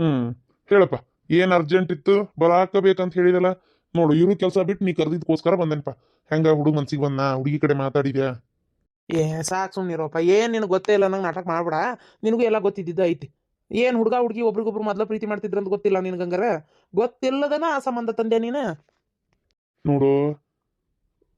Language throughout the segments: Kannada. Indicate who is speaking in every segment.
Speaker 1: ಹ್ಮ್. ಹೇಳಪ್ಪ ಏನ್ ಅರ್ಜೆಂಟ್ ಇತ್ತು? ಬರಾಕಬೇಕಂತ ಹೇಳಿದಲ್ಲ. ನೋಡು ಇವ್ರು ಕೆಲಸ ಬಿಟ್ಟು ನೀ ಕರೆದಿದ್ದಕ್ಕೋಸ್ಕರ ಬಂದೇನಪ್ಪ. ಹೆಂಗ ಹುಡುಗ ಮನ್ಸಿಗೆ ಬಂದ ಹುಡುಗಿ ಕಡೆ ಮಾತಾಡಿದ್ಯಾ?
Speaker 2: ಏ ಸಾಕು ಸುಮ್ಮನಿರೋಪ್ಪ ಏನು ನಿನಗೆ ಗೊತ್ತೇ ಇಲ್ಲ ನಂಗೆ ನಾಟಕ ಮಾಡ್ಬೇಡ. ನಿನಗೂ ಎಲ್ಲ ಗೊತ್ತಿದ್ದಿದ್ದ ಐತಿ. ಏನು ಹುಡುಗ ಹುಡುಗಿ ಒಬ್ರಿಗೊಬ್ರು ಮೊದಲ ಪ್ರೀತಿ ಮಾಡ್ತಿದ್ರಂತ ಗೊತ್ತಿಲ್ಲ ನಿನಗೆ ಗಂಗರ ಗೊತ್ತಿಲ್ಲದನ ಆ ಸಂಬಂಧ ತಂದೆ ನೀನು?
Speaker 1: ನೋಡು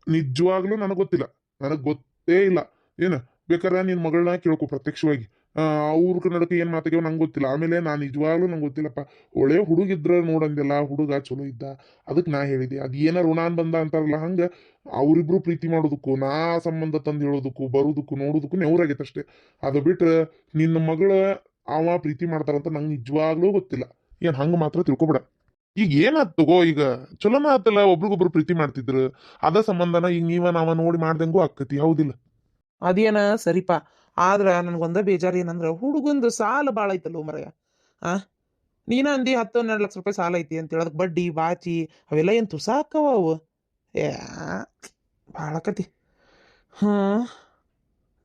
Speaker 1: ನಿಜವಾಗ್ಲೂ ನನಗೆ ಗೊತ್ತಿಲ್ಲ. ನನಗೆ ಗೊತ್ತೇ ಇಲ್ಲ. ಏನು ಬೇಕಾದ್ರೆ ನಿನ್ ಮಗಳನ್ನ ಕೇಳ್ಕೊ ಪ್ರತ್ಯಕ್ಷವಾಗಿ. ಅವ್ರ ಕನ್ನಡಕ್ಕೆ ಏನು ಮಾತಾಗ್ಯಾವ ನಂಗೆ ಗೊತ್ತಿಲ್ಲ. ಆಮೇಲೆ ನಾನು ನಿಜವಾಗ್ಲೂ ನಂಗೆ ಗೊತ್ತಿಲ್ಲಪ್ಪ. ಒಳ್ಳೆ ಹುಡುಗಿದ್ರ ನೋಡಂಗಿಲ್ಲ, ಹುಡುಗ ಚಲೋ ಇದ್ದ. ಅದಕ್ಕೆ ನಾ ಹೇಳಿದೆ. ಅದು ಏನ ಋಣಾನ್ ಬಂದ ಅಂತಾರಲ್ಲ, ಹಂಗ ಅವರಿಬ್ರು ಪ್ರೀತಿ ಮಾಡೋದಕ್ಕೂ, ನಾ ಸಂಬಂಧ ತಂದು ಹೇಳೋದಕ್ಕೂ, ಬರೋದಕ್ಕೂ, ನೋಡೋದಕ್ಕೂ ನೆವರಾಗೈತೆ ಅಷ್ಟೇ. ಅದು ಬಿಟ್ರೆ ನಿನ್ನ ಮಗಳ ಅವ ಪ್ರೀತಿ ಮಾಡ್ತಾರಂತ ನಂಗೆ ನಿಜವಾಗ್ಲೂ ಗೊತ್ತಿಲ್ಲ. ಏನ್ ಹಂಗ ಮಾತ್ರ ತಿಳ್ಕೊಬೇಡ. ಈಗ ಏನಾಯ್ತು ತಗೋ, ಈಗ ಚಲೋನ ಆತಲ್ಲ, ಒಬ್ರಿಗೊಬ್ರು ಪ್ರೀತಿ ಮಾಡ್ತಿದ್ರು. ಅದ ಸಂಬಂಧನ ಈಗ ನೀವ ನಾವ ನೋಡಿ ಮಾಡ್ದಂಗೂ ಆಕ್ಕತಿ ಹೌದಿಲ್ಲ?
Speaker 2: ಅದೇನ ಸರಿಪ? ಆದ್ರೆ ನನಗೊಂದ ಬೇಜಾರು ಏನಂದ್ರೆ ಹುಡುಗಂದು ಸಾಲ ಭಾಳ ಐತಲ್ಲ ಮರಯ ಆ? ನೀನ ಅಂದಿ ಹತ್ತು ಹನ್ನೆರಡು ಲಕ್ಷ ರೂಪಾಯಿ ಸಾಲ ಐತಿ ಅಂತ ಹೇಳೋದಕ್ಕೆ ಬಡ್ಡಿ ಬಾಚಿ ಅವೆಲ್ಲ ಏನು ತುಸಾಕವ ಅವು? ಏ ಭಾಳ ಕತಿ ಹ್ಞೂ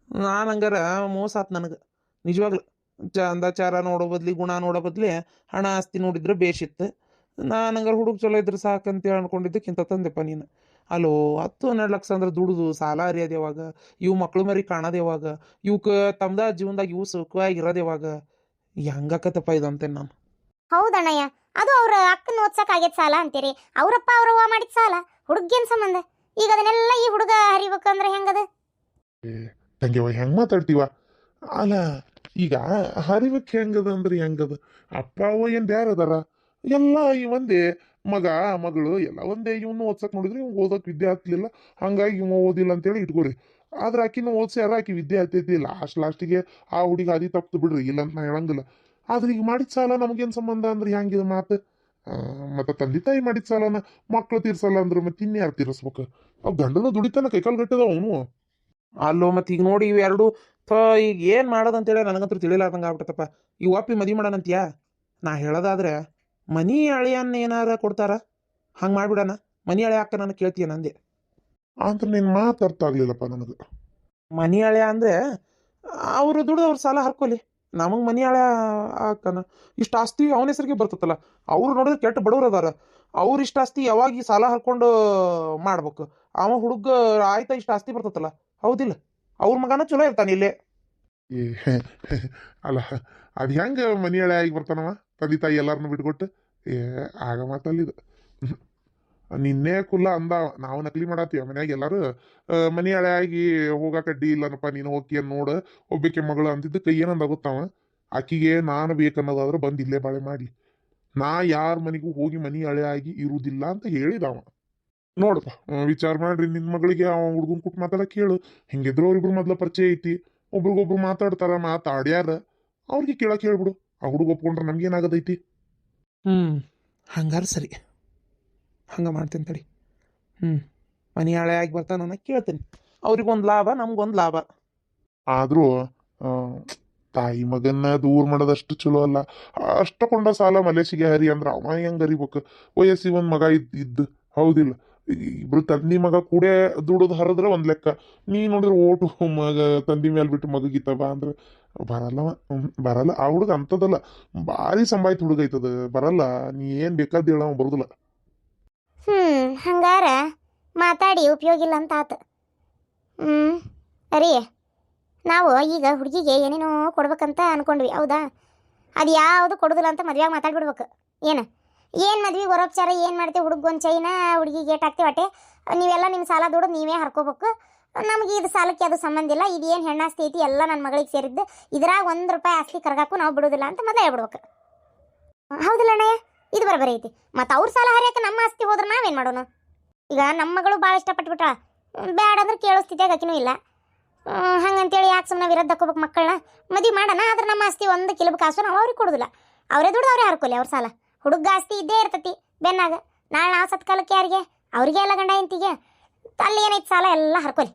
Speaker 2: ನಾನು ಹಂಗಾರ ಮೋಸ ಆತ್ ನನಗೆ. ನಿಜವಾಗ್ಲು ಚಂದಾಚಾರ ನೋಡೋ ಬದ್ಲಿ, ಗುಣ ನೋಡೋ ಬದ್ಲಿ ಹಣ ಆಸ್ತಿ ನೋಡಿದ್ರೆ ಬೇಷಿತ್ತು. ನಾನು ಹಂಗಾರ ಹುಡುಗ ಚಲೋ ಇದ್ರೆ ಸಾಕಂತೇಳಿ ಅನ್ಕೊಂಡಿದ್ದಕ್ಕಿಂತ ತಂದೆಪ್ಪ ನೀನು. ಅಲೋ ಹತ್ತು ಹನ್ನೆರಡು ಲಕ್ಷ ಅಂದ್ರೆ ದುಡ್ದು ಸಾಲ ಅರಿಯೋದು ಯಾವಾಗ? ಇವು ಮಕ್ಳು ಮರಿ ಕಾಣೋದು ಯಾವಾಗ? ಇವಕ್ಕೆ ತಮ್ದ ಜೀವನದಾಗ ಇವು ಸುಖವಾಗಿರೋದು ಯಾವಾಗ? ಹೆಂಗಾಕತ್ತಪ್ಪ ಇದಂತೆ ನಾನು?
Speaker 3: ಹೌದಣ್ಣಯ್ಯ ಅದು ಅವ್ರ ಅಕ್ಕನ ಓದ್ಸಕ್ ಆಗ್ಯದ ಸಾಲ ಅಂತೀರಿ. ಅವ್ರಪ್ಪ ಅವ್ರವ್ವ ಮಾಡಿದ ಸಾಲ? ಹುಡುಗೇನ್ ಸಂಬಂಧ? ಈಗ ಅದನ್ನೆಲ್ಲ ಈ ಹುಡುಗ ಹರಿಬೇಕಂದ್ರೆ ಹೆಂಗದ?
Speaker 1: ತಂಗಿವ ಹೆಂಗ್ ಮಾತಾಡ್ತೀವ? ಅಲ್ಲ ಈಗ ಹರಿವಕ್ ಹೆಂಗದ ಅಂದ್ರೆ ಹೆಂಗದ? ಅಪ್ಪ ಅವ್ವ ಏನ್ ಬ್ಯಾರದಾರ? ಎಲ್ಲ ಈ ಒಂದೇ ಮಗ, ಮಗಳು ಎಲ್ಲ ಒಂದೇ, ಇವನು ಓದ್ಸಕ್ ನೋಡಿದ್ರೆ ಇವ್ ಓದೋಕೆ ವಿದ್ಯೆ ಆಗ್ತಿಲ್ಲ ಹಂಗಾಗಿ ಇವ ಓದಿಲ್ಲ ಅಂತೇಳಿ ಇಟ್ಕೊರಿ. ಆದ್ರೆ ಆಕಿನ ಓದ್ಸ್ಯಾರ ಆಕಿ ವಿದ್ಯೆ ಆಗ್ತೈತಿ ಲಾಸ್ಟ್, ಲಾಸ್ಟಿಗೆ ಆ ಹುಡುಗಿ ಅದಿ ತಪ್ಪು ಬಿಡ್ರಿ, ಇಲ್ಲ ಅಂತ ನಾ ಹೇಳಂಗಿಲ್ಲ. ಆದ್ರೆ ಈಗ ಮಾಡಿದ ಸಾಲ ನಮ್ಗೇನು ಸಂಬಂಧ ಅಂದ್ರೆ? ಹೆಂಗಿದೆ ಮಾತು? ಮತ್ತೆ ತಂದೆ ತಾಯಿ ಮಾಡಿದ ಸಾಲನ ಮಕ್ಳು ತೀರ್ಸಲ್ಲ ಅಂದ್ರೆ ಮತ್ತೆ ಇನ್ಯಾರು ತೀರಿಸ್ಬೇಕು? ಅವ್ ಗಂಡನ ದುಡಿತಾನ ಕೈಕಾಲು ಗಟ್ಟದ ಅವನು.
Speaker 2: ಅಲ್ಲೋ ಮತ್ತೆ ಈಗ ನೋಡಿ ಇವೆರಡು ತ ಈಗ ಏನು ಮಾಡೋದಂತೇಳಿ ನನಗಂತೂ ತಿಳಿಲಾರ್ದಂಗೆ ಆಗ್ಬಿಟ್ಟತಪ್ಪ ಈ ಒಪ್ಪಿ ಮದಿ ಮಾಡೋಣಂತ್ಯಾ? ನಾ ಹೇಳೋದಾದ್ರೆ ಮನಿ ಅಳಿಯನ್ನ ಏನಾರ ಕೊಡ್ತಾರ? ಹಂಗೆ ಮಾಡ್ಬಿಡಣ. ಮನಿ ಅಳೆ ಅಕ್ಕ ನಾನು ಕೇಳ್ತೀಯ ನಂದೆ.
Speaker 1: ಅಂತ ನೀನ್ ಮಾತು ಅರ್ಥ ಆಗ್ಲಿಲ್ಲಪ್ಪ ನನಗೆ.
Speaker 2: ಮನಿ ಅಳೆ ಅಂದ್ರೆ ಅವರು ದುಡ್ಡು ಅವ್ರ ಸಾಲ ಹರ್ಕೊಲಿ. ನಮಗೆ ಮನಿ ಅಳೆ ಹಾಕನ ಇಷ್ಟು ಆಸ್ತಿ ಅವನ ಹೆಸರಿಗೆ ಬರ್ತತಲ್ಲ ಅವ್ರು ನೋಡಿದ್ರೆ ಕೆಟ್ಟ ಬಡವ್ರು ಅದಾರ. ಅವ್ರು ಇಷ್ಟ ಆಸ್ತಿ ಯಾವಾಗ ಈ ಸಾಲ ಹರ್ಕೊಂಡು ಮಾಡ್ಬೇಕು? ಅವ ಹುಡುಗ ಆಯ್ತಾ ಇಷ್ಟ ಆಸ್ತಿ ಬರ್ತತಲ್ಲ ಹೌದಿಲ್ಲ? ಅವ್ರ ಮಗನ ಚಲೋ ಇರ್ತಾನೆ ಇಲ್ಲೇ.
Speaker 1: ಅಲ್ಲ ಅದು ಹೆಂಗ ಮನಿ ಅಳೆ ಆಗಿ ಬರ್ತಾನವ? ತಂದೆ ತಾಯಿ ಎಲ್ಲಾರನ್ನು ಬಿಟ್ಕೊಟ್ಟು, ಏ, ಆಗ ಮಾತಲ್ಲಿದು ನಿನ್ನೆ ಕುಲ್ಲ ಅಂದ, ನಾವು ನಕಲಿ ಮಾಡತ್ತೀವ ಮನ್ಯಾಗ ಎಲ್ಲಾರು ಹಳೆ ಆಗಿ ಹೋಗಾಕ ಅಡ್ಡಿ ಇಲ್ಲನಪ್ಪ, ನೀನು ಹೋಗಿ ನೋಡು ಒಬ್ಬಕ್ಕೆ ಮಗಳು ಅಂತಿದ್ದಕ್ಕೆ ಏನಂದ ಗೊತ್ತಾವ ಆಕಿಗೆ ನಾನು ಬೇಕನ್ನೋದಾದ್ರೆ ಬಂದು ಇಲ್ಲೇ ಬಾಳೆ ಮಾಡಿ ನಾ ಯಾರ ಮನೆಗೂ ಹೋಗಿ ಮನೆ ಆಗಿ ಇರುವುದಿಲ್ಲ ಅಂತ ಹೇಳಿದವ ನೋಡಪ್ಪ ವಿಚಾರ ಮಾಡ್ರಿ ನಿನ್ನ ಮಗಳಿಗೆ ಅವ ಹುಡುಗನ್ ಕುಟ್ ಮಾತಾಡಕ್ ಕೇಳು. ಹಿಂಗಿದ್ರು ಅವ್ರಿಬ್ರು ಮೊದ್ಲ ಪರಿಚಯ ಐತಿ, ಒಬ್ರಿಗೊಬ್ರು ಮಾತಾಡ್ತಾರ, ಮಾತಾಡ್ಯಾರ, ಅವ್ರಿಗೆ ಕೇಳಕ್ಕೆ ಹೇಳ್ಬಿಡು. ಆ ಹುಡುಗ ಒಪ್ಕೊಂಡ್ರೆ ನಮ್ಗೇನಾಗದೈತಿ
Speaker 2: ಹ್ಞೂ ಹಂಗಾರೆ ಸರಿ. ಹಂಗೆ ಮಾಡ್ತೀನಿ ತಡಿ. ಹ್ಞೂ ಮನಿ ಹಳೆ ಆಗಿ ಬರ್ತಾನ ಅನ್ನೋ ಕೇಳ್ತೀನಿ. ಅವ್ರಿಗೊಂದು ಲಾಭ ನಮ್ಗೊಂದು ಲಾಭ.
Speaker 1: ಆದರೂ ತಾಯಿ ಮಗನ್ನ ದೂರ ಮಾಡೋದಷ್ಟು ಚಲೋ ಅಲ್ಲ. ಅಷ್ಟಕೊಂಡ ಸಾಲ ಮಲೇಶಿಗೆ ಹರಿ ಅಂದ್ರ ಅವ ಹೆಂಗೆ ಹರಿಬೇಕು? ವಯಸ್ಸಿಗೆ ಒಂದು ಮಗ ಇದ್ದ ಇದ್ದು ಹೌದಿಲ್ಲ. ಇಬ್ರು ತಂದಿ ಮಗ ಕೂಡ ದುಡೋದು ಹರಿದ್ರೆ ಒಂದ್ ಲೆಕ್ಕ. ನೀ ನೋಡಿದ್ರೆ ಓಟು, ಮಗ ತಂದಿ ಮೇಲೆ ಬಿಟ್ಟು ಮದುಗಿತವ ಅಂದ್ರೆ ಬರಲ್ಲವ ಬರಲ್ಲ. ಆ ಹುಡುಗ ಅಂತದಲ್ಲ ಭಾರಿ ಸಂಬಾಯ್ತು ಹುಡುಗ ಐತದ ಬರಲ್ಲ. ನೀ ಏನ್ ಬೇಕಾದ ಹೇಳ ಬರುದಿಲ್ಲ.
Speaker 3: ಹ್ಮ್, ಹಂಗಾರ ಮಾತಾಡಿ, ಉಪಯೋಗ ಇಲ್ಲ ಅಂತ ಆತ. ಹ್ಮ್, ಅರಿ, ನಾವು ಈಗ ಹುಡುಗಿಗೆ ಏನೇನೋ ಕೊಡ್ಬೇಕಂತ ಅನ್ಕೊಂಡ್ವಿ, ಹೌದಾ? ಅದು ಯಾವುದು ಕೊಡೋದಿಲ್ಲ ಅಂತ ಮದ್ವೆಯಾಗ ಮಾತಾಡ್ಬಿಡ್ಬೇಕು. ಏನು? ಏನು ಮದ್ವೆ ವರೋಪಚಾರ ಏನು ಮಾಡ್ತೀವಿ ಹುಡುಗೊಂದು ಚೈನ ಹುಡುಗಿಗೆ ಏಟ್ ಹಾಕ್ತೀವಿ ಅಟೆ ನೀವೆಲ್ಲ ನಿಮ್ಮ ಸಾಲ ದುಡ್ದು ನೀವೇ ಹರ್ಕೋಬೇಕು. ನಮಗೆ ಇದು ಸಾಲಕ್ಕೆ ಅದು ಸಂಬಂಧ ಇಲ್ಲ. ಇದು ಏನು ಹೆಣ್ಣಾಸ್ತಿ ಐತಿ, ಎಲ್ಲ ನನ್ನ ಮಗಳಿಗೆ ಸೇರಿದ್ದು. ಇದ್ರಾಗ ಒಂದು ರೂಪಾಯಿ ಆಸ್ತಿ ಕರ್ಗಾಕು ನಾವು ಬಿಡೋದಿಲ್ಲ ಅಂತ ಮೊದಲೇ ಹೇಳ್ಬಿಡ್ಬೇಕು. ಹೌದಿಲ್ಲ ಅಣ್ಣಯ್ಯ? ಇದು ಬರಬರಿ ಐತಿ. ಮತ್ತು ಅವ್ರ ಸಾಲ ಹರಿಯಕ್ಕೆ ನಮ್ಮ ಆಸ್ತಿ ಹೋದ್ರೆ ನಾವೇನು ಮಾಡೋಣ ಈಗ ನಮ್ಮ ಮಗಳು ಭಾಳ ಇಷ್ಟಪಟ್ಬಿಟ್ರ. ಬ್ಯಾಡ ಅಂದ್ರೆ ಕೇಳೋ ಸ್ಥಿತಿಯಾಗ ಆಕಿನೂ ಇಲ್ಲ. ಹಂಗಂತೇಳಿ ಯಾಕೆ ಸುಮ್ಮನೆ ವಿರೋಧ ಹಾಕೋಬೇಕು ಮಕ್ಕಳನ್ನ ಮದುವೆ ಮಾಡೋಣ, ಆದ್ರೆ ನಮ್ಮ ಆಸ್ತಿ ಒಂದು ಕಿಲೋ ಕಾಸು ನಾವು ಅವ್ರಿಗೆ ಕೊಡೋದಿಲ್ಲ. ಅವರೇ ದುಡ್ದು ಅವರೇ ಹರ್ಕೊಲಿ ಅವ್ರ ಸಾಲ. ಹುಡುಗ ಆಸ್ತಿ ಇದ್ದೇ ಇರ್ತತಿ ಬೆನ್ನಾಗ. ನಾಳೆ ನಾವು ಸತ್ಕಾಲಕ್ಕೆ ಯಾರಿಗೆ? ಅವ್ರಿಗೆ ಎಲ್ಲ ಗಂಡ ಇಂತಿಗೆ ಅಲ್ಲಿ ಏನೈತಿ ಸಾಲ ಎಲ್ಲ ಹರ್ಕೊಲಿ.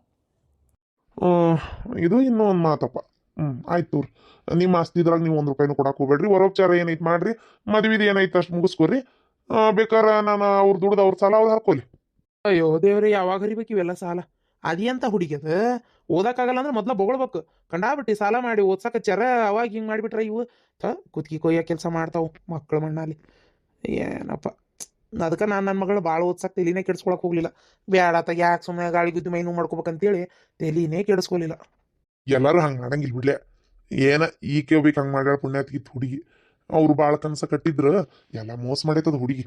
Speaker 1: ಇದು ಇನ್ನೂ ಒಂದು ಮಾತಪ್ಪ. ಹ್ಮ್ ಆಯ್ತು ತೋರಿ. ನಿಮ್ಮ ಆಸ್ತಿ ಇದ್ರಾಗ ನೀವು ಒಂದು ರೂಪಾಯಿನೂ ಕೊಡಕ್ಕೆ ಹೋಗ್ಬೇಡ್ರಿ. ವರೋಪಚಾರ ಏನೈತೆ ಮಾಡ್ರಿ. ಮದ್ವಿದು ಏನೈತೆ ಅಷ್ಟು ಮುಗಿಸ್ಕೊರಿ. ಬೇಕಾರ ನಾನು ಅವ್ರು ದುಡ್ದು ಅವ್ರ ಸಾಲ ಅವ್ರು ಹರ್ಕೊಲಿ.
Speaker 2: ಅಯ್ಯೋ ದೇವ್ರಿ ಯಾವಾಗ ಹರಿಬೇಕು ಇವೆಲ್ಲ ಸಾಲ? ಅದೇಂತ ಅಂತ ಅದ ಓದಕ್ಕಾಗಲ್ಲ ಅಂದ್ರೆ ಮೊದ್ಲ ಬೊಗಳ್ಬೇಕು. ಕಂಡಾಬಿಟ್ಟು ಸಾಲ ಮಾಡಿ ಓದ್ಸಕ್ಕೆ ಚರ ಅವಾಗ ಹಿಂಗೆ ಮಾಡಿಬಿಟ್ರೆ ಇವು ಥ ಕುತ್ಕಿ ಕೊಯ್ಯೋ ಕೆಲಸ ಮಾಡ್ತಾವು ಮಕ್ಕಳ ಮಣ್ಣಲ್ಲಿ. ಏನಪ್ಪ. ಅದಕ್ಕೆ ನಾನು ನನ್ನ ಮಗಳು ಭಾಳ ಓದ್ಸಕ್ಕೆ ತಲೆನೇ ಕೆಡ್ಸ್ಕೊಳಕ್ಕೆ ಹೋಗ್ಲಿಲ್ಲ. ಬ್ಯಾಡ ಆತ ಯಾಕೆ ಸುಮ್ಮನೆ ಗಾಳಿ ಗುದ್ದಿ ಮೈನು ಮಾಡ್ಕೋಬೇಕಂತೇಳಿ ತಲೆನೇ ಕೆಡಿಸ್ಕೊಲಿಲ್ಲ.
Speaker 1: ಎಲ್ಲರೂ ಹಂಗೆ ಮಾಡಂಗಿಲ್ಲ ಬಿಡ್ಲೆ. ಏನ ಈ ಒಬ್ಬಿಗೆ ಹಂಗೆ ಮಾಡ್ಯಾಳ ಪುಣ್ಯಾತ್ಗಿತ್ತು ಹುಡುಗಿ. ಅವ್ರು ಭಾಳ ಕನಸ ಕಟ್ಟಿದ್ರು ಎಲ್ಲ ಮೋಸ ಮಾಡೈತದ ಹುಡುಗಿ.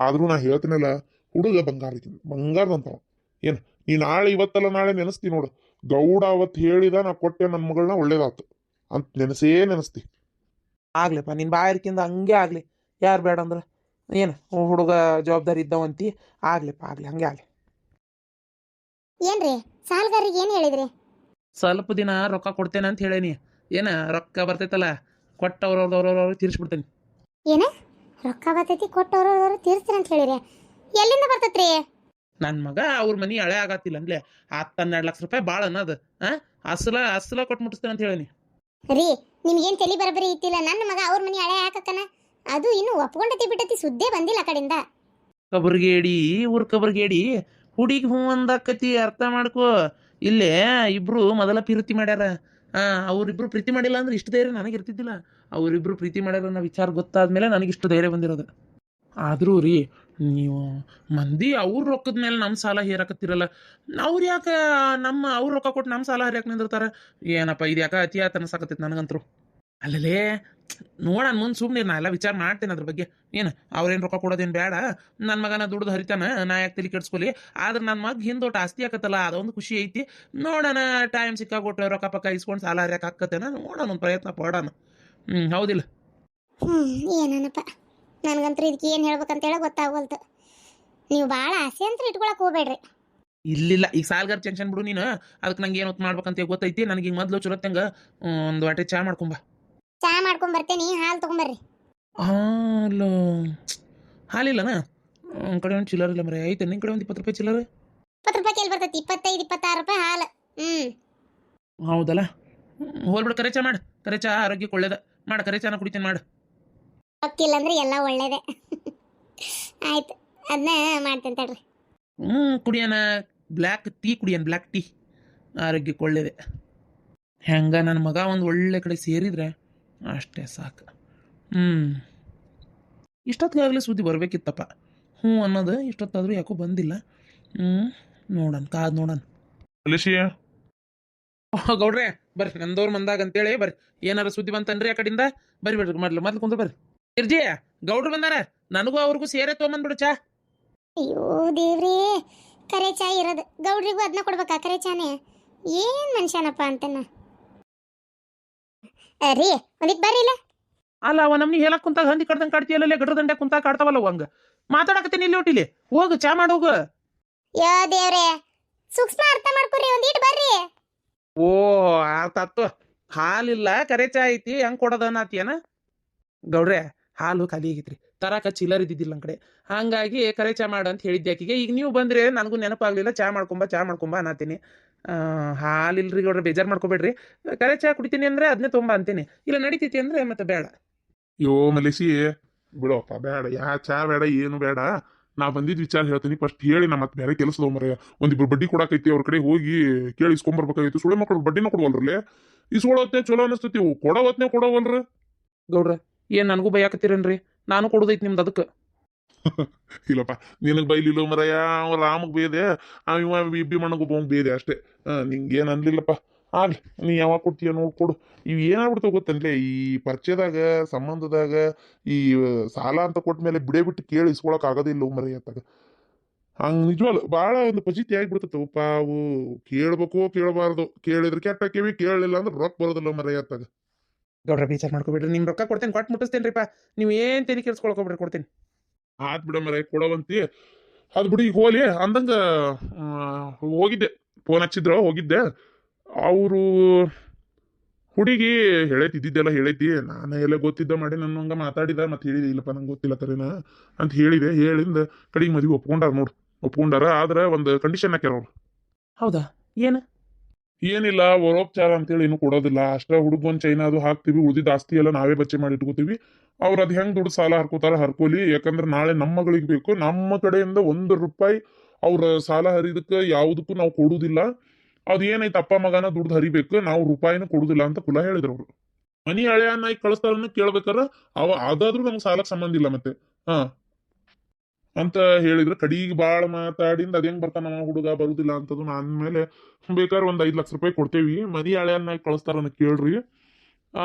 Speaker 1: ಆದರೂ ನಾ ಹೇಳ್ತೀನಲ್ಲ, ಹುಡುಗ ಬಂಗಾರ ಬಂಗಾರದಂತವ. ಏನು, ನೀ ನಾಳೆ ಇವತ್ತಲ್ಲ ನಾಳೆ ನೆನೆಸ್ತೀನಿ ನೋಡು. ಗೌಡ ಅವತ್ತು ಹೇಳಿದ ನಾ ಕೊಟ್ಟೆ ನನ್ನ ಮಗಳನ್ನ ಒಳ್ಳೇದಾತು. ಅಂತ ನೆನಸೇ ನೆನಸ್ತಿ.
Speaker 2: ಆಗ್ಲಿಪ್ಪ ನಿನ್ನ ಬಾಯರ್ಕಿಂದ ಹಂಗೆ ಆಗಲಿ. ಯಾರು ಬೇಡ ಅಂದ್ರೆ? ಏನು ಹುಡುಗ ಜವಾಬ್ದಾರಿ ಇದ್ದವಂತಿ? ಆಗ್ಲಿಪ್ಪ ಆಗಲಿ ಹಂಗೆ ಆಗ್ಲಿ.
Speaker 3: ಏನ್ರಿ ಸಾಲ್ಗಾರಿಗೆ ಏನು ಹೇಳಿದ್ರಿ?
Speaker 2: ಸ್ವಲ್ಪ ದಿನ ರೊಕ್ಕ ಕೊಡ್ತೇನೆ ಅಂತ ಹೇಳೇನಿ. ಏನ ರೊಕ್ಕ ಬರ್ತೈತಲ್ಲ ಕೊಟ್ಟವ್ರವ್ರವ್ರವ್ರವ್ರು ತೀರಿಸ್ಬಿಡ್ತೇನೆ.
Speaker 3: ಏನ ರೊಕ್ಕ ಬರ್ತೈತಿ ಕೊಟ್ಟವ್ರವ್ರು ತೀರ್ಸ್ತೀರ ಅಂತ ಹೇಳಿರಿ. ಎಲ್ಲಿಂದ ಬರ್ತೈತ್ರಿ?
Speaker 2: ನನ್ನ ಮಗ ಅವ್ರ ಮನಿ ಹಳೆ ಆಗತ್ತಿಲ್ಲ ಅಂದ್ಲೆ ಹತ್ತು ಹನ್ನೆರಡು ಲಕ್ಷ ರೂಪಾಯಿ ಭಾಳ ಅನ್ನೋದು ಆ? ಅಸಲ ಅಸಲ ಕೊಟ್ಟು ಮುಟ್ಟಿಸ್ತೇನೆ ಅಂತ ಹೇಳಿನಿ.
Speaker 3: ರೀ ನಿಮ್ಗೇನ್ ತಲೆ ಬರಬರಿ ಇತ್ತಿಲ್ಲ ನನ್ನ ಮಗ ಅವ್ರ ಮನಿ ಹಳೆ ಹಾಕಕ್ಕನ ಅದು ಇನ್ನು ಒಪ್ಕೊಂಡತಿ ಬಿಟ್ಟತಿ ಸುದ್ದೆ ಬಂದಿಲ್ಲ ಆ ಕಡೆಯಿಂದ.
Speaker 2: ಕಬರ್ಗೇಡಿ ಊರ್ ಕಬರ್ಗೇಡಿ ಹುಡುಗಿ ಹೂ ಅಂದಾಕತಿ ಅರ್ಥ ಮಾಡ್ಕೋ. ಇಲ್ಲೇ ಇಬ್ರು ಮೊದಲ ಪ್ರೀತಿ ಮಾಡ್ಯಾರ. ಆ ಅವ್ರಿಬ್ರು ಪ್ರೀತಿ ಮಾಡಿಲ್ಲ ಅಂದ್ರೆ ಇಷ್ಟು ಧೈರ್ಯ ನನಗೆ ಇರ್ತಿದ್ದಿಲ್ಲ. ಅವರಿಬ್ರು ಪ್ರೀತಿ ಮಾಡ್ಯಾರ ಅನ್ನೋ ವಿಚಾರ ಗೊತ್ತಾದ್ಮೇಲೆ ನನಗೆ ಇಷ್ಟು ಧೈರ್ಯ ಬಂದಿರೋದು. ಆದರೂ ರೀ ನೀವು ಮಂದಿ ಅವ್ರ ರೊಕ್ಕದ ಮೇಲೆ ನಮ್ಮ ಸಾಲ ಹೇರಕತ್ತಿರಲ್ಲ, ಅವ್ರು ಯಾಕೆ ನಮ್ಮ ಅವ್ರ ರೊಕ್ಕ ಕೊಟ್ಟು ನಮ್ಮ ಸಾಲ ಹರಿಯಾಕೆ ನಿಂದಿರ್ತಾರ? ಏನಪ್ಪ, ಇದು ಯಾಕೆ ಅತಿಯಾತ ಅನ್ಸಾಕತ್ತೈತೆ ನನಗಂತರು? ಅಲ್ಲಲೇ ನೋಡೋಣ ಮುಂದೆ ಸುಮ್ಮನೆ ನಾ ಎಲ್ಲ ವಿಚಾರ ಮಾಡ್ತೇನೆ ಅದ್ರ ಬಗ್ಗೆ. ಏನು, ಅವ್ರೇನು ರೊಕ್ಕ ಕೊಡೋದೇನು ಬೇಡ ನನ್ನ ಮಗನ ದುಡ್ದು ಹರಿತಾನ, ನಾ ಯಾಕೆ ತಲೆ ಕೆಡ್ಸ್ಕೊಲಿ? ಆದ್ರೆ ನನ್ನ ಮಗ ಹಿಂದೊಟ್ಟು ಆಸ್ತಿ ಆಕತ್ತಲ್ಲ, ಅದೊಂದು ಖುಷಿ ಐತಿ. ನೋಡೋಣ, ಟೈಮ್ ಸಿಕ್ಕಾಕೊಟ್ಟು ರೊಕ್ಕ ಪಕ್ಕ ಇಸ್ಕೊಂಡು ಸಾಲ ಹರಿಯಕ್ಕೆ ಆಕತ್ತೇನ? ನೋಡೋಣ, ಒಂದು ಪ್ರಯತ್ನ ಪಡೋಣ. ಹ್ಞೂ ಹೌದಿಲ್ಲ?
Speaker 3: ಹ್ಮ್, ಏನನಪ್ಪ. ನನಗಂತೂ ಇದಕ್ಕೆ ಏನು ಹೇಳ್ಬೇಕಂತೇಳಿ ಗೊತ್ತಾಗವಲ್ತು ನೀವು ಭಾಳ ಆಸೆ ಅಂತ ಇಟ್ಕೊಳಕ್ ಹೋಗ್ಬೇಡ್ರಿ.
Speaker 2: ಇಲ್ಲಿಲ್ಲ ಈಗ ಸಾಲ್ಗಾರ್ ಜಂಕ್ಷನ್ ಬಿಡು ನೀನು. ಅದಕ್ಕೆ ನಂಗೆ ಏನು ಮಾಡ್ಬೇಕಂತ ಗೊತ್ತೈತಿ. ನನಗೆ ಈಗ ಮೊದಲು ಚಲೋತ್ತಂಗೆ ಒಂದು ವಾಟೆ ಚಾ ಮಾಡ್ಕೊಂಬ.
Speaker 3: ಚಾ ಮಾಡ್ಕೊಂಡ್ ಬರ್ತೇನಿ ಹಾಲು ತಗೊಂಬರ್ರಿ.
Speaker 2: ಹಾಲು ಹಾಲಿಲ್ಲನ? ಒಂದು ಕಡೆ ಒಂದು ಚಿಲ್ಲರ್ ಇಲ್ಲ ಮರೆ. ಐತೆ ನಿನ್ನ ಕಡೆ ಒಂದು ಇಪ್ಪತ್ತು ರೂಪಾಯಿ ಚಿಲ್ಲರ್?
Speaker 3: ಇಪ್ಪತ್ತು ರೂಪಾಯಿ ಕೇಳಿ ಬರ್ತೈತಿ ಇಪ್ಪತ್ತೈದು ಇಪ್ಪತ್ತಾರು ರೂಪಾಯಿ ಹಾಲು. ಹ್ಮ್.
Speaker 2: ಹೌದಲ್ಲ? ಹೋಲ್ಬಿಡು ಕರೆ ಚಾ ಮಾಡು. ಕರೆ ಚಾ ಆರೋಗ್ಯಕ್ಕೆ ಒಳ್ಳೇದ. ಮಾಡು ಕರೆ ಚಾನ ಕುಡಿತೀನಿ ಮಾಡು.
Speaker 3: ಗೊತ್ತಿಲ್ಲ ಅಂದ್ರೆ ಎಲ್ಲ ಒಳ್ಳೇದೆ. ಆಯ್ತು ಅದನ್ನ ಮಾಡ್ತೇನೆ ತಡ್ರಿ.
Speaker 2: ಹ್ಞೂ ಕುಡಿಯೋಣ. ಬ್ಲ್ಯಾಕ್ ಟೀ ಕುಡಿಯೋಣ ಬ್ಲ್ಯಾಕ್ ಟೀ ಆರೋಗ್ಯಕ್ಕೆ ಒಳ್ಳೇದೆ ಹೆಂಗ ನನ್ನ ಮಗ ಒಂದು ಒಳ್ಳೆ ಕಡೆ ಸೇರಿದ್ರೆ ಅಷ್ಟೇ ಸಾಕು. ಹ್ಞೂ ಇಷ್ಟೊತ್ತಿಗಾಗಲೇ ಸುದ್ದಿ ಬರ್ಬೇಕಿತ್ತಪ್ಪ. ಹ್ಞೂ ಅನ್ನೋದು ಇಷ್ಟೊತ್ತಾದ್ರೂ ಯಾಕೋ ಬಂದಿಲ್ಲ. ಹ್ಞೂ ನೋಡೋಣ ಕಾದು ನೋಡೋಣ. ಗೌಡ್ರೆ ಬರ್ರಿ ನಂದವ್ರು ಮಂದಾಗ ಅಂತೇಳಿ ಬರ್ರಿ. ಏನಾರ ಸುದ್ದಿ ಬಂತನ್ರಿ ಆ ಕಡೆಯಿಂದ ಬರ್ರಿ ಬಿಡ್ರಿ ಮೊದ್ಲು ಮೊದ್ಲು ಕುಂದ್ರ ಬರ್ರಿ. ಇರ್ಜಿ ಗೌಡ್ರು ಬಂದಾರ. ನನಗೂ ಅವ್ರಿಗೂ ಸೇರೆ ತೊಗೊಂಬಂದ್ಬಿಡು ಚಾ.
Speaker 3: ಅಯ್ಯೋ ದೇವ್ರಿ ಕರೆ ಚಾ ಇರೋದು. ಗೌಡ್ರಿಗೂ ಅದನ್ನ ಕೊಡ್ಬೇಕಾ ಕರೆ ಚಾನೆ? ಏನ್ ಮನುಷ್ಯನಪ್ಪ ಅಂತನ? ಆ, ರೀ ಒಂದಿಟ್ ಬರ್ರಿ ಇಲ್ಲ.
Speaker 2: ಅಲ್ಲ ಅವ ನಮ್ನಿ ಹೇಳಕ್ ಕುಂತ ಹಂದಿ ಕಡ್ದಂಗ್ ಕಾಡ್ತೀಯಲ್ಲ ಗಡ್ರ ದಂಡೆ ಕುಂತ ಕಾಡ್ತಾವಲ್ಲ ಹಂಗ ಮಾತಾಡಕತ್ತೀನಿ ಇಲ್ಲಿ ಒಟ್ಟಿಲಿ. ಹೋಗು ಚಾ ಹೋಗು.
Speaker 3: ಯೋ ದೇವ್ರೆ ಸೂಕ್ಷ್ಮ ಅರ್ಥ ಮಾಡ್ಕೊರಿ ಒಂದಿಟ್ ಬರ್ರಿ.
Speaker 2: ಓ ಆತಾತು ಹಾಲಿಲ್ಲ ಕರೆ ಚಾ ಐತಿ ಹೆಂಗ್ ಕೊಡೋದ ಅನ್ನತ್ತೀಯನ? ಗೌಡ್ರೆ ಹಾಲು ಖಾಲಿ ಆಗೈತ್ರಿ ತರಾಕ ಚಿಲ್ಲರ್ ಇದ್ದಿದ್ದಿಲ್ಲ ನಮ್ಮ ಕಡೆ. ಹಂಗಾಗಿ ಕರೆ ಚಾ ಮಾಡು ಅಂತ ಹೇಳಿದ್ದೆ ಆಕಿಗೆ. ಈಗ ನೀವು ಬಂದ್ರೆ ನನಗೂ ನೆನಪಾಗ್ಲಿಲ್ಲ. ಚಾ ಮಾಡ್ಕೊಂಬ ಚಾ ಮಾಡ್ಕೊಂಬ ಅನ್ನತ್ತೀನಿ ಹಾಲಿಲ್ರಿ ಗೌಡ್ರೆ ಬೇಜಾರು ಮಾಡ್ಕೋಬೇಡ್ರಿ. ಕರೆ ಚಾ ಕುಡಿತೀನಿ ಅಂದ್ರೆ ಅದನ್ನೇ ತುಂಬ ಅಂತೀನಿ. ಇಲ್ಲ ನಡೀತೈತಿ ಅಂದ್ರೆ ಮತ್ತೆ ಬೇಡ.
Speaker 1: ಯೋ ಮಲಿಸಿ. ಬಿಡೋಪ್ಪ ಬೇಡ. ಯಾ ಚಾ ಬೇಡ ಏನು ಬೇಡ. ನಾ ಬಂದಿದ್ ವಿಚಾರ ಹೇಳ್ತೀನಿ. ಫಸ್ಟ್ ಹೇಳಿ ನಾ ಮತ್ತೆ ಬೇರೆ ಕೆಲಸದ ಮರೆಯ ಒಂದಿಬ್ರು ಬಡ್ಡಿ ಕೊಡಕೈತಿ ಅವ್ರ ಕಡೆ ಹೋಗಿ ಕೇಳಿ ಇಸ್ಕೊಂಬರ್ಬೇಕಾಗಿತ್ತು ಸುಳೆ ಮಕ್ಕಳು ಬಡ್ಡಿನ ಕೊಡುವಲ್ರಿ ಇಸ್ಕೊಳತ್ನೇ ಚಲೋ ಅನಿಸ್ತತಿ ಕೊಡೋ ಹೊತ್ನೇ ಕೊಡವಲ್ರ?
Speaker 2: ಗೌಡ್ರ ಏನ್ ನನಗೂ ಬೈಯಾಕತ್ತೀರೇನ್ರಿ ನಾನು ಕೊಡೋದೈತಿ ನಿಮ್ದು ಅದಕ್ಕೆ.
Speaker 1: ಇಲ್ಲಪ್ಪ, ನಿನಗ್ ಬೈಲಿಲ್ಲ ಮರಯ್ಯ ಅವ ರಾಮಗ್ ಬೇದೆ, ಅವ ಇಬ್ಬಿ ಮಣ್ಣಗ್ ಒಬ್ಬ ಬೇದೆ ಅಷ್ಟೇ. ನಿಂಗೆ ನಿಂಗೇನ್ ಅನ್ಲಿಲ್ಲಪ್ಪ. ಆಗ್ಲಿ, ನೀ ಯಾವಾಗ ಕೊಡ್ತೀಯ ನೋಡ್ಕೊಡು ಇವ್ ಏನಾಗ್ಬಿಡ್ತಾವ ಗೊತ್ತನ್ಲೇ, ಈ ಪರಿಚಯದಾಗ, ಸಂಬಂಧದಾಗ, ಈ ಸಾಲ ಅಂತ ಕೊಟ್ಟ ಮೇಲೆ ಬಿಡೇ ಬಿಟ್ಟು ಕೇಳಿ ಇಸ್ಕೊಳಕ್ ಆಗೋದಿಲ್ಲ ಮರಯ್ಯ ಅತ್ತಾಗ. ಹಂಗ ನಿಜವಲ್ಲ ಭಾಳ ಒಂದು ಪಜಿತಿ ಆಗ್ಬಿಡ್ತೈತವಪ್ಪ ಅವು ಕೇಳ್ಬೇಕು ಕೇಳಬಾರ್ದು, ಕೇಳಿದ್ರೆ ಕೆಟ್ಟ ಕೇವಿ, ಕೇಳಲಿಲ್ಲ ಅಂದ್ರೆ ರೊಕ್ಕ ಬರೋದಿಲ್ಲ ಮರಯ್ಯ
Speaker 2: ಗೌಡ್ರ ಬೇಜಾರ್ ಮಾಡ್ಕೋಬೇಡ್ರಿ ನಿಮ್ ರೊಕ್ಕ ಕೊಡ್ತೇನೆ ಕೊಟ್ಟು ಮುಟ್ಟಿಸ್ತೇನ್ರಿಪ್ಪ ನೀವು ಏನ್ ತಲೆ ಕೆಲ್ಸ್ಕೊಳ್ಕೊಬೇಡ್ರಿ ಕೊಡ್ತೀನಿ
Speaker 1: ಆತ್ ಬಿಡ ಮರ ಕೊಡವಂತಿ ಅದು ಬಿಡಿ ಈಗ ಹೋಲಿ ಅಂದಂಗ ಹೋಗಿದ್ದೆ. ಫೋನ್ ಹಚ್ಚಿದ್ರು ಹೋಗಿದ್ದೆ. ಅವರು ಹುಡುಗಿ ಹೇಳೈತಿ ಇದ್ದಿದ್ದೆಲ್ಲ ಹೇಳೈತಿ. ನಾನು ಎಲ್ಲ ಗೊತ್ತಿದ್ದ ಮಾಡಿ ನನ್ನ ಹಂಗ ಮಾತಾಡಿದ ಮತ್ತೆ ಹೇಳಿದೆ ಇಲ್ಲಪ್ಪ ನಂಗೆ ಗೊತ್ತಿಲ್ಲ ತರೇನ ಅಂತ ಹೇಳಿದೆ. ಹೇಳಿಂದ ಕಡೆಗೆ ಮದುವೆ ಒಪ್ಕೊಂಡಾರ ನೋಡು. ಒಪ್ಕೊಂಡಾರ ಆದ್ರೆ ಒಂದು ಕಂಡೀಷನ್ ಹಾಕ್ಯಾರ ಅವ್ರು.
Speaker 2: ಹೌದಾ? ಏನು?
Speaker 1: ಏನಿಲ್ಲ ವರೋಪಚಾರ ಅಂತೇಳಿ ಏನು ಕೊಡೋದಿಲ್ಲ. ಅಷ್ಟ ಹುಡುಗೊಂದ್ ಚೈನಾ ಅದು ಹಾಕ್ತಿವಿ ಉಳಿದಿದ್ದ ಆಸ್ತಿ ಎಲ್ಲ ನಾವೇ ಬಚ್ಚೆ ಮಾಡಿ ಇಟ್ಕೋತೀವಿ. ಅವ್ರು ಅದ್ ಹೆಂಗ್ ದುಡ್ಡು ಸಾಲ ಹರ್ಕೋತಾರ ಹರ್ಕೋಲಿ. ಯಾಕಂದ್ರೆ ನಾಳೆ ನಮ್ಮ ಮಗಳಿಗೆ ಬೇಕು. ನಮ್ಮ ಕಡೆಯಿಂದ ಒಂದು ರೂಪಾಯಿ ಅವ್ರ ಸಾಲ ಹರಿದಕ್ಕೆ ಯಾವುದಕ್ಕೂ ನಾವು ಕೊಡುವುದಿಲ್ಲ. ಅದು ಏನೈತೆ ಅಪ್ಪ ಮಗನ ದುಡ್ಡು ಹರಿಬೇಕು, ನಾವು ರೂಪಾಯಿನೂ ಕೊಡುದಿಲ್ಲ ಅಂತ ಕುಲ ಹೇಳಿದ್ರು ಅವ್ರು. ಮನಿ ಹಳೆಯ ನಾಯಿ ಕಳಿಸ್ತಾರನ್ನ ಕೇಳ್ಬೇಕಾರ ಅವ ಅದಾದ್ರೂ ನಮ್ಗೆ ಸಾಲಕ್ಕೆ ಸಂಬಂಧ ಇಲ್ಲ ಮತ್ತೆ. ಹಾ. ಅಂತ ಹೇಳಿದ್ರೆ ಕಡಿಗೆ ಭಾಳ ಮಾತಾಡಿಂದ ಅದ್ ಹೆಂಗ್ ಬರ್ತಾನ ನಮ್ಮ ಹುಡುಗ ಬರುದಿಲ್ಲ ಅಂತದು ಮೇಲೆ ಬೇಕಾದ್ರೆ ಒಂದ್ ಐದ್ ಲಕ್ಷ ರೂಪಾಯಿ ಕೊಡ್ತೇವಿ ಮದಿ ಹಳೆಯ ಕಳಿಸ್ತಾರ ಕಳಿಸ್ತಾರನ್ನ ಕೇಳ್ರಿ ಆ,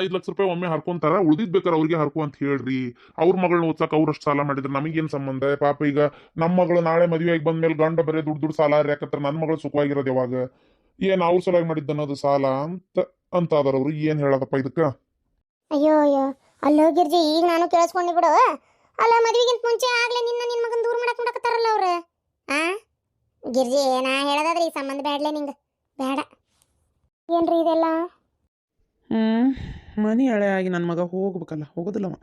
Speaker 1: ಐದ್ ಲಕ್ಷ ರೂಪಾಯಿ ಒಮ್ಮೆ ಹರ್ಕೊಂತಾರ, ಉಳ್ದಿದ್ ಬೇಕಾರೆ ಅವ್ರಿಗೆ ಹರ್ಕೊ ಅಂತ ಹೇಳ್ರಿ. ಅವ್ರ ಮಗಳನ್ನ ಓದ್ಸಕ್ ಅವ್ರಷ್ಟು ಸಾಲ ಮಾಡಿದ್ರೆ ನಮಗೇನ್ ಸಂಬಂಧ? ಪಾಪ ಈಗ ನಮ್ಮ ಮಗಳು ನಾಳೆ ಮದುವೆ ಆಗಿ ಬಂದ್ಮೇಲೆ ಗಂಡ ಬರೀ ದುಡ್ಡು ದುಡ್ಡು ಸಾಲ ಯಾಕಂದ್ರೆ ನನ್ನ ಮಗಳು ಸುಖವಾಗಿರೋದು ಯಾವಾಗ? ಏನ್ ಅವ್ರ ಸಲುವಾಗಿ ಮಾಡಿದ್ದ ಅನ್ನೋದು ಸಾಲ ಅಂತ ಅಂತ ಅದಾರ ಅವ್ರು, ಏನ್ ಹೇಳದಪ್ಪ ಇದಕ್ಕ?
Speaker 3: ಅಯ್ಯೋ ಅಯ್ಯೋ ಅಲ್ಲಿ ಹೋಗಿರ್ಜಿ ಈಗ ನಾನು ಕೇಳಿಸ್ಕೊಂಡಿ ಬಿಡು. ಅಲ್ಲ, ಮದುವೆಗಿಂತ ಮುಂಚೆ ಆಗ್ಲೇ ನಿನ್ನ ನಿನ್ ಮಗನ್ ದೂರ ಮಾಡಕ್ ಮಾಡಕತ್ತಾರಲ್ಲ ಅವ್ರು. ಆ? ಗಿರ್ಜಿ, ನಾ ಹೇಳದಾದ್ರೆ ಈ ಸಂಬಂಧ ಬ್ಯಾಡ್ಲೆ ನಿಂಗ. ಬೇಡ ಏನ್ರಿ ಇದೆಲ್ಲ?
Speaker 2: ಹ್ಞೂ ಮನಿ ಹಳೆ ಆಗಿ ನನ್ನ ಮಗ ಹೋಗ್ಬೇಕಲ್ಲ ಹೋಗೋದಿಲ್ಲವ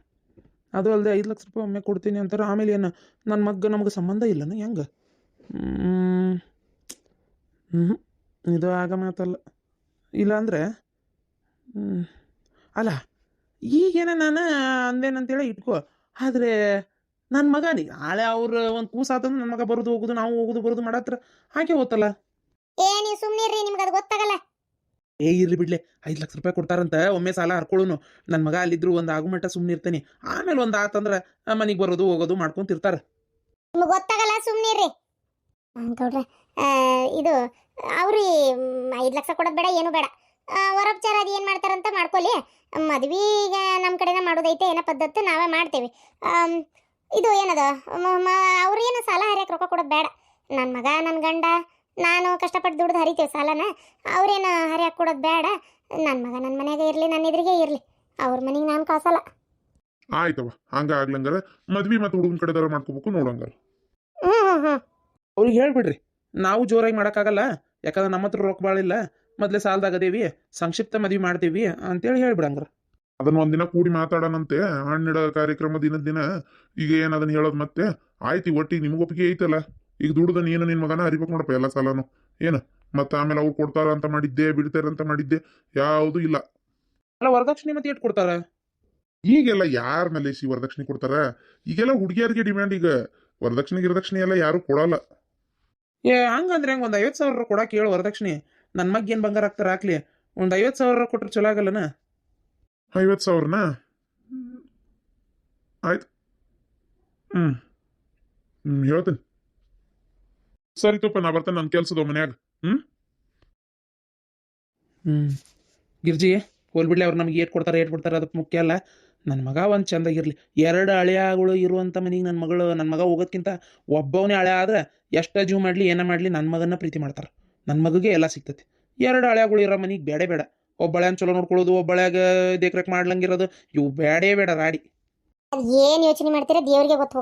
Speaker 2: ಅದು ಅಲ್ಲದೆ ಐದು ಲಕ್ಷ ರೂಪಾಯಿ ಒಮ್ಮೆ ಕೊಡ್ತೀನಿ ಅಂತಾರೆ, ಆಮೇಲೆ ಏನು ನನ್ನ ಮಗ ನಮಗೆ ಸಂಬಂಧ ಇಲ್ಲನ ಹೆಂಗೆ? ಹ್ಞೂ ಇದು ಆಗ ಮಾತಲ್ಲ. ಇಲ್ಲಾಂದ್ರೆ ಅಲ್ಲ, ಈಗೇನ ನಾನು ಅಂದೇನಂತೇಳಿ ಇಟ್ಕೋ. ಆದರೆ ನನ್ನ ಮಗ ನೀ ನಾಳೆ ಅವ್ರು ಒಂದು ಕೂಸಾತಂದ್ರೆ ನನ್ನ ಮಗ ಬರೋದು ಹೋಗೋದು ನಾವು ಹೋಗೋದು ಬರೋದು ಮಾಡತ್ರ ಹಾಗೆ ಓದ್ತಲ್ಲ
Speaker 3: ಏ ನೀವು ಸುಮ್ಮನಿರ್ರಿ ನಿಮ್ಗೆ ಅದು ಗೊತ್ತಾಗಲ್ಲ.
Speaker 2: ಏ ಇರ್ಲಿ ಬಿಡ್ಲೆ ಐದು ಲಕ್ಷ ರೂಪಾಯಿ ಕೊಡ್ತಾರಂತ ಒಮ್ಮೆ ಸಾಲ ಹರ್ಕೊಳ್ಳೋನು. ನನ್ನ ಮಗ ಅಲ್ಲಿದ್ರು ಒಂದು ಆಗುಮಟ್ಟ ಸುಮ್ಮನೆ ಇರ್ತಾನೆ ಆಮೇಲೆ ಒಂದು ಆತಂದ್ರೆ ಮನೆಗೆ ಬರೋದು ಹೋಗೋದು ಮಾಡ್ಕೊಂತಿರ್ತಾರೆ
Speaker 3: ನಿಮ್ಗೆ ಗೊತ್ತಾಗಲ್ಲ ಸುಮ್ಮನಿರ್ರಿ ಗೌಡ್ರ ಇದು ಅವ್ರಿ ಐದು ಲಕ್ಷ ಕೊಡೋದು ಬೇಡ ಏನು ಬೇಡ. ವರೋಪಚಾರ ಅದು ಏನು ಮಾಡ್ತಾರಂತ ಮಾಡ್ಕೊಳ್ಳಿ. ಮದ್ವಿಗೆ ನಮ್ಮ ಕಡೆನೇ ಮಾಡೋದೈತೆ ಏನೋ ಪದ್ಧತಿ ನಾವೇ ಮಾಡ್ತೇವೆ. ಇದು ಏನದ? ಅವ್ರೇನು ಸಾಲ ಹರಿಯಕ್ಕೆ ರೊಕ್ಕ ಕೊಡೋದು ಬೇಡ. ನನ್ನ ಮಗ ನನ್ನ ಗಂಡ ನಾನು ಕಷ್ಟಪಟ್ಟು ದುಡ್ದು ಹರಿತೀವಿ ಸಾಲನ ಅವ್ರೇನು ಹರಿಯಕ್ಕೆ ಕೊಡೋದು ಬೇಡ. ನನ್ನ ಮಗ ನನ್ನ ಮನೆಯಾಗೆ ಇರಲಿ ನನ್ನ ಎದುರಿಗೆ ಇರಲಿ. ಅವ್ರ ಮನೆಗೆ ನಾನು ಕಾಸಲ್ಲ.
Speaker 1: ಆಯ್ತವ ಹಂಗ ಆಗ್ಲಂಗಾರ ಮದ್ವಿ ಮತ್ತೆ ಹುಡುಗನ ಕಡೆ ಮಾಡ್ಕೋಬೇಕು ನೋಡಂಗಾರ
Speaker 3: ಹ್ಞೂ ಹ್ಞೂ ಹ್ಞೂ
Speaker 2: ಅವ್ರಿಗೆ ಹೇಳ್ಬಿಡ್ರಿ ನಾವು ಜೋರಾಗಿ ಮಾಡೋಕ್ಕಾಗಲ್ಲ ಯಾಕಂದ್ರೆ ನಮ್ಮ ಹತ್ರ ರೊಕ್ಕ ಭಾಳ ಇಲ್ಲ ಮೊದಲೇ ಸಾಲದಾಗದೇವಿ ಸಂಕ್ಷಿಪ್ತ ಮದುವೆ ಮಾಡ್ತೀವಿ ಅಂತೇಳಿ ಹೇಳ್ಬಿಡಂಗ್ರ.
Speaker 1: ಅದನ್ನ ಒಂದಿನ ಕೂಡಿ ಮಾತಾಡೋಣಂತೆ ಹಣ್ಣಿಡ ಕಾರ್ಯಕ್ರಮ ದಿನದ ದಿನ ಈಗ ಏನು ಅದನ್ನ ಹೇಳೋದು ಮತ್ತೆ? ಆಯ್ತು ಒಟ್ಟಿಗೆ ನಿಮ್ಗೆ ಒಪ್ಪಿಗೆ ಐತಲ್ಲ? ಈಗ ದುಡ್ದ ನೀನು ನಿನ್ ಮಗನ ಹರಿಬೇಕು ನೋಡಪ್ಪ ಎಲ್ಲ ಸಾಲನು. ಏನು? ಮತ್ತೆ ಆಮೇಲೆ ಅವ್ರು ಕೊಡ್ತಾರ ಅಂತ ಮಾಡಿದ್ದೆ ಬಿಡ್ತಾರ ಅಂತ ಮಾಡಿದ್ದೆ ಯಾವುದು ಇಲ್ಲ.
Speaker 2: ಅಲ್ಲ ವರದಕ್ಷಿಣೆ ಮತ್ತೆ ಎಷ್ಟು ಕೊಡ್ತಾರ?
Speaker 1: ಈಗೆಲ್ಲ ಯಾರ ಮೇಲೆ ಸಿ ವರದಕ್ಷಿಣೆ ಕೊಡ್ತಾರ? ಈಗೆಲ್ಲ ಹುಡುಗಿಯರಿಗೆ ಡಿಮ್ಯಾಂಡ್ ಈಗ. ವರದಕ್ಷಿಣೆ ಗಿರದಕ್ಷಿಣೆ ಎಲ್ಲ ಯಾರು ಕೊಡಲ್ಲ.
Speaker 2: ಏ ಹಂಗಂದ್ರೆ ಹಂಗ ಒಂದು ಐವತ್ತು ಸಾವಿರ ಕೊಡಕ್ಕೆ ಹೇಳು ವರದಕ್ಷಿಣೆ. ನನ್ನ ಮಗ ಏನು ಬಂಗಾರ ಹಾಕ್ತಾರೆ ಹಾಕ್ಲಿ. ಒಂದು ಐವತ್ತು ಸಾವಿರ ಕೊಟ್ರೆ ಚಲೋ ಆಗಲ್ಲನ?
Speaker 1: ಐವತ್ತು ಸಾವಿರನ? ಆಯ್ತು. ಹ್ಞೂ ಹ್ಞೂ ಹೇಳ್ತೀನಿ. ಸರಿ ತುಪ್ಪ ನಾ ಬರ್ತೇನೆ ನನ್ನ ಕೆಲಸದ ಮನ್ಯಾಗ.
Speaker 2: ಹ್ಞೂ ಗಿರ್ಜಿ ಹೋಲ್ಬಿಡ್ಲಿ ಅವ್ರು ನಮ್ಗೆ ಏಟ್ ಕೊಡ್ತಾರೆ ಏಟ್ ಕೊಡ್ತಾರೆ ಅದಕ್ಕೆ ಮುಖ್ಯ ಅಲ್ಲ. ನನ್ನ ಮಗ ಒಂದು ಚಂದಾಗಿರಲಿ ಎರಡು ಹಳೆಯಗಳು ಇರುವಂಥ ಮನೆಗೆ ನನ್ನ ಮಗಳು ನನ್ನ ಮಗ ಹೋಗೋದ್ಕಿಂತ ಒಬ್ಬವನೇ ಹಳೆ ಆದ್ರೆ ಎಷ್ಟು ಜೀವ ಮಾಡಲಿ ಏನೇ ಮಾಡಲಿ ನನ್ನ ಮಗನ ಪ್ರೀತಿ ಮಾಡ್ತಾರೆ. ನನ್ನ ಮಗುಗೆ ಎಲ್ಲ ಸಿಗ್ತೈತಿ. ಎರಡು ಹಳೆಗಳು ಇರೋ ಮನೆಗೆ ಬೇಡ ಬೇಡ ಒಬ್ಬಳ್ಯಾನ್ ಚಲೋ ನೋಡ್ಕೊಳ್ಳೋದು ಒಬ್ಬಳ್ಯಾಗ ದೇಖರೇಖ ಮಾಡ್ಲಂಗಿರೋದು, ಇವು ಬೇಡೇ ಬೇಡ ರಾಡಿ.
Speaker 3: ಏನ್ ಏನು ಯೋಚನೆ ಮಾಡ್ತೀರಾ, ದೇವರಿಗೆ ಗೊತ್ತು